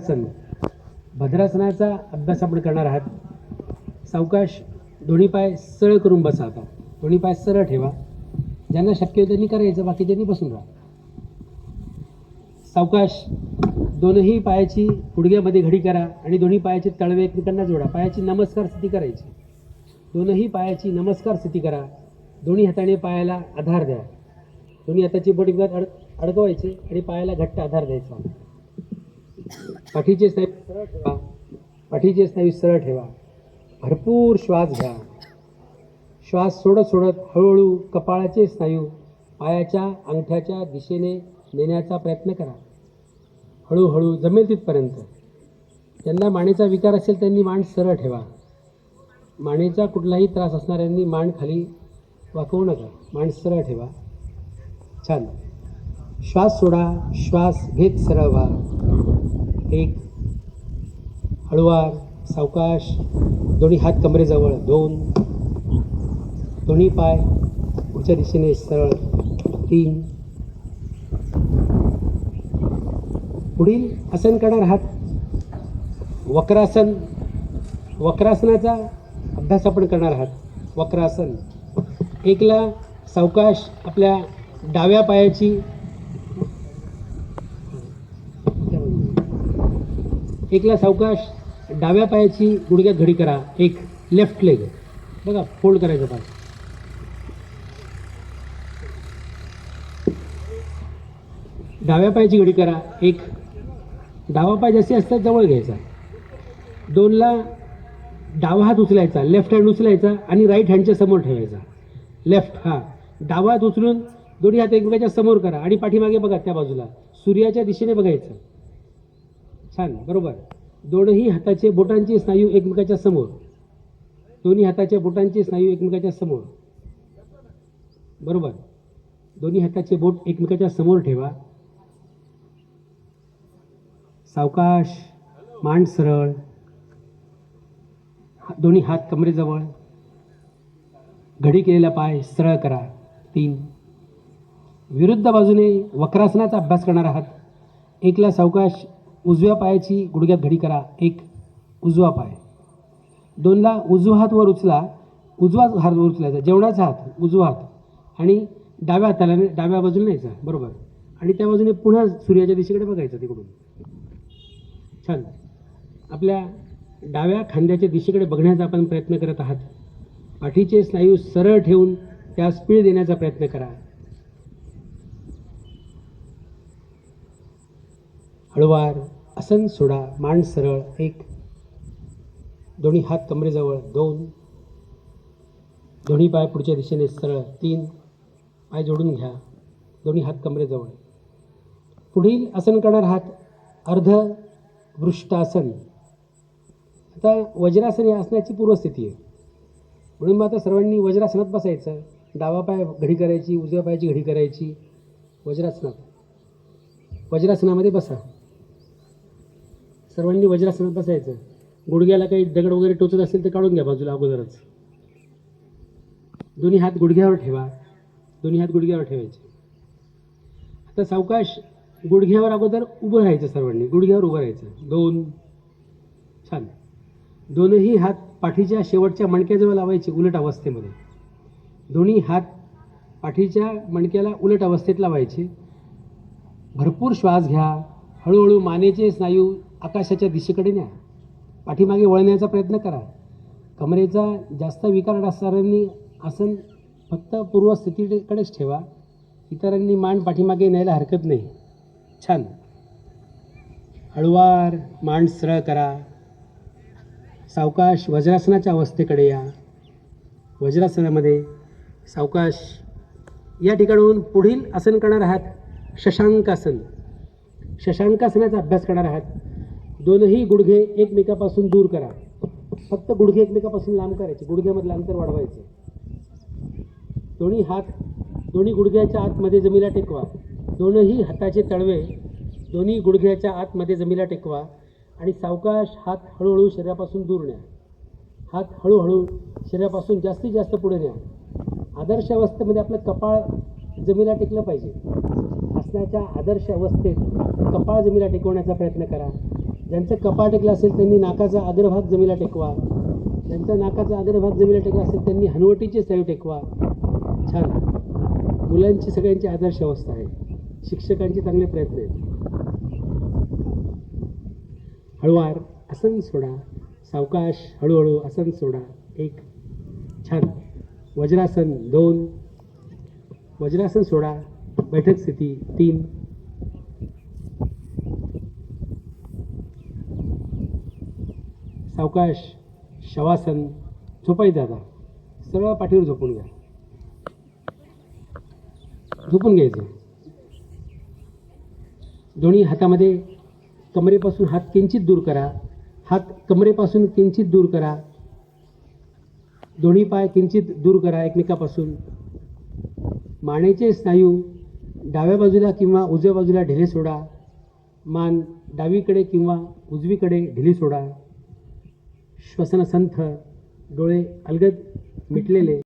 भद्रासन भद्रासनाचा अभ्यास आपण करणार आहात. सावकाश दोन्ही पाय सरळ करून बसा आता. दोन्ही पाय सरळ ठेवा. ज्यांना शक्य होईल त्यांनी करायचं बाकी त्यांनी बसून राहा. सावकाश दोनही पायाची गुडघ्यामध्ये घडी करा आणि दोन्ही पायाचे तळवे एकमेकांना जोडा. पायाची नमस्कार स्थिती करायची. दोनही पायाची नमस्कार स्थिती करा. दोन्ही हाताने पायाला आधार द्या. दोन्ही हाताची बोट अड अडकवायची आणि पायाला घट्ट आधार द्यायचा. पाठीचे स्नायू सरळ ठेवा. पाठीचे स्नायू सरळ ठेवा. भरपूर श्वास घ्या. श्वास सोडत सोडत हळूहळू कपाळाचे स्नायू पायाच्या अंगठ्याच्या दिशेने नेण्याचा प्रयत्न करा. हळूहळू जमेल तिथपर्यंत. ज्यांना मानेचा विकार असेल त्यांनी मान सरळ ठेवा. मानेचा कुठलाही त्रास असणाऱ्यांनी मान खाली वाकवू नका. मान सरळ ठेवा. छान. श्वास सोडा. श्वास घेत सरळ व्हा. एक हळुवार सावकाश दोन्ही हात कमरेजवळ दोन दोन्ही पाय पुढच्या दिशेने सरळ तीन. पुढील आसन करणार आहात वक्रासन वक्रासनाचा अभ्यास आपण करणार आहात. वक्रासन. एकला सावकाश आपल्या डाव्या पायाची एकला सावकाश डाव्या पायाची गुडघ्यात घडी करा. एक लेफ्ट लेग बघा फोल्ड करायचं पाय. डाव्या पायाची घडी करा. एक. डावा पाय जसे असतात जवळ घ्यायचा. दोनला डावा हात उचलायचा. लेफ्ट हँड उचलायचा आणि राईट हँडच्या समोर ठेवायचा. लेफ्ट हा. डावा हात उचलून दोन्ही हात एकमेकाच्या समोर करा. आणि पाठीमागे बघा त्या बाजूला. सूर्याच्या दिशेने बघायचं. छान बरोबर. दोनही हाताचे बोटांचे स्नायू एकमेकाच्या समोर. दोन्ही हाताच्या बोटांचे स्नायू एकमेकाच्या समोर. बरोबर. दोन्ही हाताचे बोट एकमेकाच्या समोर ठेवा. सावकाश मांड सरळ. हा- दोन्ही हात कमरेजवळ. घडी केलेला पाय सरळ करा. तीन. विरुद्ध बाजूने वक्रासनाचा अभ्यास करणार आहात. एकला सावकाश उजव्या पायाची गुडघ्यात घडी करा. एक उजवा पाय. दोनला उजवा हात वर उचला. उजवा हात वर उचलायचा. जेवणाचा हात उजवा हात. आणि डाव्या हाताला डाव्या बाजूला न्यायचा. बरोबर. आणि त्या बाजूने पुन्हा सूर्याच्या दिशेकडे बघायचं तिकडून. छान. आपल्या डाव्या खांद्याच्या दिशेकडे बघण्याचा आपण प्रयत्न करत आहात. पाठीचे स्नायू सरळ ठेवून त्यास पीळ देण्याचा प्रयत्न करा. हळवार आसन सोडा मान सरळ एक दोन्ही हात कमरेजवळ दोन दोन्ही पाय पुढच्या दिशेने सरळ तीन पाय जोडून घ्या दोन्ही हात कमरेजवळ. पुढील आसन करणार हात अर्ध वृष्टासन. आता वज्रासन या आसनाची पूर्वस्थिती आहे. म्हणून मग आता सर्वांनी वज्रासनात बसायचं. डावा पाय घडी करायची उजव्या पायाची घडी करायची. वज्रासनात. वज्रासनामध्ये बसा. सर्वांनी वज्रासनात बसायचं. गुडघ्याला काही दगड वगैरे टोचत असेल तर काढून घ्या बाजूला अगोदरच. दोन्ही हात गुडघ्यावर ठेवा. दोन्ही हात गुडघ्यावर ठेवायचे. आता सावकाश गुडघ्यावर अगोदर उभं राहायचं सर्वांनी. गुडघ्यावर उभं राहायचं. दोन. छान. दोनही हात पाठीच्या शेवटच्या मणक्याजवळ लावायचे उलट अवस्थेमध्ये. दोन्ही हात पाठीच्या मणक्याला उलट अवस्थेत लावायचे. भरपूर श्वास घ्या. हळूहळू मानेचे स्नायू आकाशाच्या दिशेकडे न्या. पाठीमागे वळण्याचा प्रयत्न करा. कमरेचा जास्त विकार असणाऱ्यांनी आसन फक्त पूर्वस्थितीकडेच ठेवा. इतरांनी मान पाठीमागे न्यायला हरकत नाही. छान. हळुवार मान सरळ करा. सावकाश वज्रासनाच्या अवस्थेकडे या. वज्रासनामध्ये सावकाश या ठिकाणाहून पुढील आसन करणार आहात शशांकासन. शशांकासनाचा अभ्यास करणार आहात. दोनही गुडघे एकमेकापासून दूर करा. फक्त गुडघे एकमेकापासून लांब करायचे. गुडघ्यामधलं अंतर वाढवायचं. दोन्ही हात दोन्ही गुडघ्याच्या आतमध्ये जमीला टेकवा. दोनही हाताचे तळवे दोन्ही गुडघ्याच्या आतमध्ये जमीला टेकवा आणि सावकाश हात हळूहळू शरीरापासून दूर न्या. हात हळूहळू शरीरापासून जास्तीत जास्त पुढे न्या. आदर्श अवस्थेमध्ये आपलं कपाळ जमीला टेकलं पाहिजे. असण्याच्या आदर्श अवस्थेत कपाळ जमीला टेकवण्याचा प्रयत्न करा. ज्यांचं कपाट टेकलं असेल त्यांनी नाकाचा अग्रभाग जमीला टेकवा. ज्यांचा नाकाचा अग्रभाग जमीला टेकला असेल त्यांनी हनुवटीचे सैव टेकवा. छान. मुलांची सगळ्यांची आदर्श अवस्था आहे. शिक्षकांचे चांगले प्रयत्न आहेत. हळुवार आसन सोडा. सावकाश हळूहळू आसन सोडा. एक. छान. वज्रासन दोन. वज्रासन सोडा. बैठक स्थिती तीन. सावकाश शवासन झोपायचं आता सरळ पाठीवर झोपून घ्या. झोपून घ्यायचं. दोन्ही हातामध्ये कमरेपासून हात किंचित दूर करा. हात कमरेपासून किंचित दूर करा. दोन्ही पाय किंचित दूर करा एकमेकापासून. मानेचे स्नायू डाव्या बाजूला किंवा उजव्या बाजूला ढिले सोडा. मान डावीकडे किंवा उजवीकडे ढिली सोडा. श्वसन संथ डोळे अलगद मिटलेले